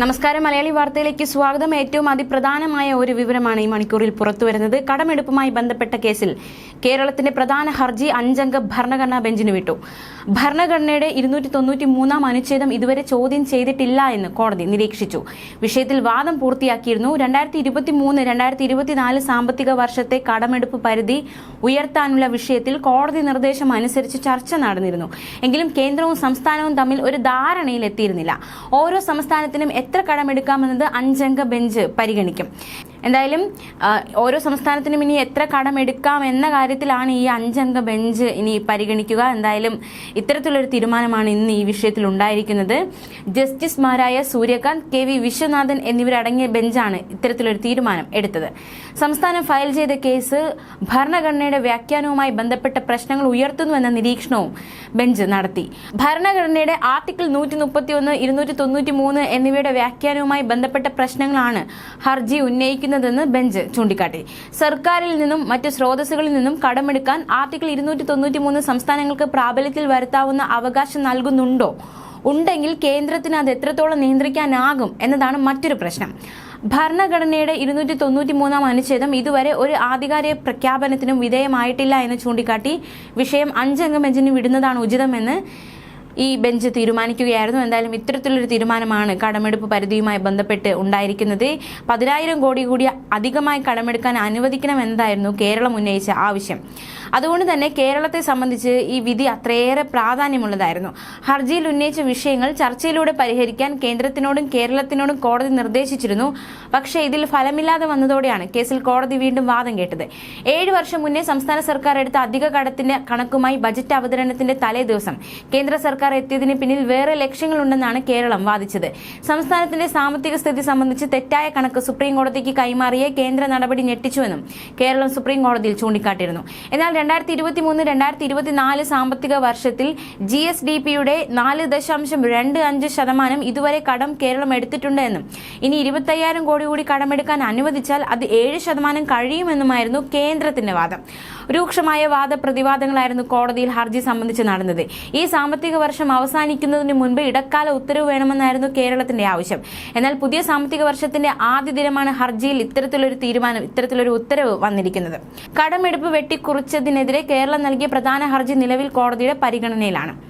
നമസ്കാരം. മലയാളി വാർത്തയിലേക്ക് സ്വാഗതം. ഏറ്റവും അതിപ്രധാനമായ ഒരു വിവരമാണ് ഈ മണിക്കൂറിൽ പുറത്തുവരുന്നത്. കടമെടുപ്പുമായി ബന്ധപ്പെട്ട കേസിൽ കേരളത്തിന്റെ പ്രധാന ഹർജി അഞ്ചംഗ ഭരണഘടനാ ബെഞ്ചിന് വിട്ടു. ഭരണഘടനയുടെ ഇരുന്നൂറ്റി തൊണ്ണൂറ്റി മൂന്നാം അനുച്ഛേദം ഇതുവരെ ചോദ്യം ചെയ്തിട്ടില്ല എന്ന് കോടതി നിരീക്ഷിച്ചു. വിഷയത്തിൽ വാദം പൂർത്തിയാക്കിയിരുന്നു. രണ്ടായിരത്തി ഇരുപത്തി മൂന്ന് രണ്ടായിരത്തി ഇരുപത്തിനാല് സാമ്പത്തിക വർഷത്തെ കടമെടുപ്പ് പരിധി ഉയർത്താനുള്ള വിഷയത്തിൽ കോടതി നിർദ്ദേശം അനുസരിച്ച് ചർച്ച നടന്നിരുന്നു. എങ്കിലും കേന്ദ്രവും സംസ്ഥാനവും തമ്മിൽ ഒരു ധാരണയിലെത്തിയിരുന്നില്ല. ഓരോ സംസ്ഥാനത്തിനും എത്ര കടമെടുക്കാമെന്നത് അഞ്ചംഗ ബെഞ്ച് പരിഗണിക്കും. എന്തായാലും ഓരോ സംസ്ഥാനത്തിനും ഇനി എത്ര കടം എടുക്കാം എന്ന കാര്യത്തിലാണ് ഈ അഞ്ചംഗ ബെഞ്ച് ഇനി പരിഗണിക്കുക. എന്തായാലും ഇത്തരത്തിലൊരു തീരുമാനമാണ് ഇന്ന് ഈ വിഷയത്തിൽ ഉണ്ടായിരിക്കുന്നത്. ജസ്റ്റിസുമാരായ സൂര്യകാന്ത് കെ വി വിശ്വനാഥൻ എന്നിവരടങ്ങിയ ബെഞ്ചാണ് ഇത്തരത്തിലൊരു തീരുമാനം എടുത്തത്. സംസ്ഥാനം ഫയൽ ചെയ്ത കേസ് ഭരണഘടനയുടെ വ്യാഖ്യാനവുമായി ബന്ധപ്പെട്ട പ്രശ്നങ്ങൾ ഉയർത്തുന്നുവെന്ന നിരീക്ഷണവും ബെഞ്ച് നടത്തി. ഭരണഘടനയുടെ ആർട്ടിക്കിൾ നൂറ്റി മുപ്പത്തി ഒന്ന് ഇരുന്നൂറ്റി തൊണ്ണൂറ്റി മൂന്ന് എന്നിവയുടെ വ്യാഖ്യാനവുമായി ബന്ധപ്പെട്ട പ്രശ്നങ്ങളാണ് ഹർജി ഉന്നയിക്കുന്നതെന്ന് ബെഞ്ച് ചൂണ്ടിക്കാട്ടി. സർക്കാരിൽ നിന്നും മറ്റ് സ്രോതസ്സുകളിൽ നിന്നും കടമെടുക്കാൻ ആർട്ടിക്കിൾ ഇരുന്നൂറ്റി തൊണ്ണൂറ്റി മൂന്ന് സംസ്ഥാനങ്ങൾക്ക് പ്രാബല്യത്തിൽ വരുത്താവുന്ന അവകാശം നൽകുന്നുണ്ടോ? ഉണ്ടെങ്കിൽ കേന്ദ്രത്തിന് അത് എത്രത്തോളം നിയന്ത്രിക്കാനാകും എന്നതാണ് മറ്റൊരു പ്രശ്നം. ഭരണഘടനയുടെ ഇരുന്നൂറ്റി തൊണ്ണൂറ്റി മൂന്നാം അനുച്ഛേദം ഇതുവരെ ഒരു ആധികാരിക പ്രഖ്യാപനത്തിനും വിധേയമായിട്ടില്ല എന്ന് ചൂണ്ടിക്കാട്ടി വിഷയം അഞ്ചംഗ ബെഞ്ചിന് വിടുന്നതാണ് ഉചിതമെന്ന് ഈ ബെഞ്ച് തീരുമാനിക്കുകയായിരുന്നു. എന്തായാലും ഇത്തരത്തിലൊരു തീരുമാനമാണ് കടമെടുപ്പ് പരിധിയുമായി ബന്ധപ്പെട്ട് ഉണ്ടായിരിക്കുന്നത്. പതിനായിരം കോടി കൂടി അധികമായി കടമെടുക്കാൻ അനുവദിക്കണമെന്നതായിരുന്നു കേരളം ഉന്നയിച്ച ആവശ്യം. അതുകൊണ്ട് തന്നെ കേരളത്തെ സംബന്ധിച്ച് ഈ വിധി അത്രയേറെ പ്രാധാന്യമുള്ളതായിരുന്നു. ഹർജിയിൽ ഉന്നയിച്ച വിഷയങ്ങൾ ചർച്ചയിലൂടെ പരിഹരിക്കാൻ കേന്ദ്രത്തിനോടും കേരളത്തിനോടും കോടതി നിർദ്ദേശിച്ചിരുന്നു. പക്ഷേ ഇതിൽ ഫലമില്ലാതെ വന്നതോടെയാണ് കേസിൽ കോടതി വീണ്ടും വാദം കേട്ടത്. ഏഴ് വർഷം മുന്നേ സംസ്ഥാന സർക്കാർ എടുത്ത അധിക കടത്തിന്റെ കണക്കുമായി ബജറ്റ് അവതരണത്തിന്റെ തലേദിവസം കേന്ദ്ര സർക്കാർ എത്തിയതിന് പിന്നിൽ വേറെ ലക്ഷ്യങ്ങളുണ്ടെന്നാണ് കേരളം വാദിച്ചത്. സംസ്ഥാനത്തിന്റെ സാമ്പത്തിക സ്ഥിതി സംബന്ധിച്ച് തെറ്റായ കണക്ക് സുപ്രീം കോടതിക്ക് കൈമാറിയ കേന്ദ്ര നടപടി ഞെട്ടിച്ചുവെന്നും കേരളം സുപ്രീം കോടതിയിൽ ചൂണ്ടിക്കാട്ടിയിരുന്നു. എന്നാൽ രണ്ടായിരത്തി ഇരുപത്തി മൂന്ന് രണ്ടായിരത്തി ഇരുപത്തിനാല് സാമ്പത്തിക വർഷത്തിൽ ജി എസ് ഡി പിയുടെ നാല് ദശാംശം രണ്ട് അഞ്ച് ശതമാനം ഇതുവരെ കടം കേരളം എടുത്തിട്ടുണ്ട് എന്നും ഇനി ഇരുപത്തയ്യായിരം കോടി കൂടി കടമെടുക്കാൻ അനുവദിച്ചാൽ അത് ഏഴ് ശതമാനം കഴിയുമെന്നുമായിരുന്നു കേന്ദ്രത്തിന്റെ വാദം. രൂക്ഷമായ വാദപ്രതിവാദങ്ങളായിരുന്നു കോടതിയിൽ ഹർജി സംബന്ധിച്ച് നടന്നത്. ഈ സാമ്പത്തിക വർഷം അവസാനിക്കുന്നതിന് മുൻപ് ഇടക്കാല ഉത്തരവ് വേണമെന്നായിരുന്നു കേരളത്തിന്റെ ആവശ്യം. എന്നാൽ പുതിയ സാമ്പത്തിക വർഷത്തിന്റെ ആദ്യ ദിനമാണ് ഹർജിയിൽ ഇത്തരത്തിലൊരു തീരുമാനം ഇത്തരത്തിലൊരു ഉത്തരവ് വന്നിരിക്കുന്നത്. കടമെടുപ്പ് വെട്ടിക്കുറിച്ചതിനെതിരെ കേരളം നൽകിയ പ്രധാന ഹർജി നിലവിൽ കോടതിയുടെ പരിഗണനയിലാണ്.